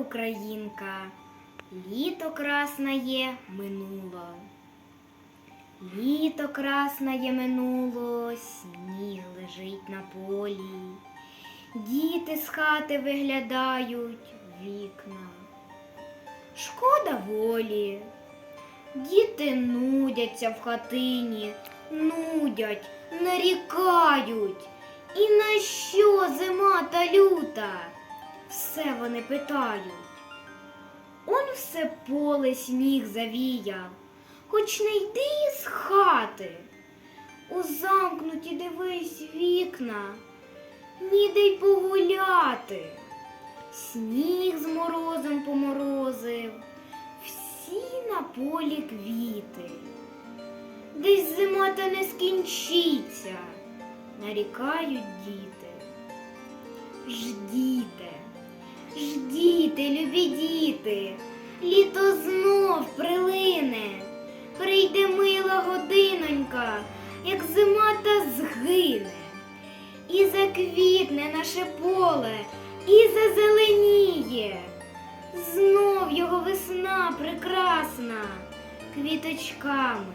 Українка, літо красне минуло. Літо красне минуло, сніг лежить на полі. Діти з хати виглядають вікна. Шкода волі. Діти нудяться в хатині, нудять, нарікають. І на що зима та люта? Все вони питають. Он все поле сніг завіяв, хоч не йди з хати. У замкнуті дивись вікна, ніде й погуляти. Сніг з морозом поморозив, всі на полі квіти. Десь зима та не скінчиться, нарікають діти. Ждіте, ждіте, любі діти, літо знов прилине, прийде мила годинонька, як зима та згине, і заквітне наше поле, і зазеленіє. Знов його весна прекрасна, квіточками.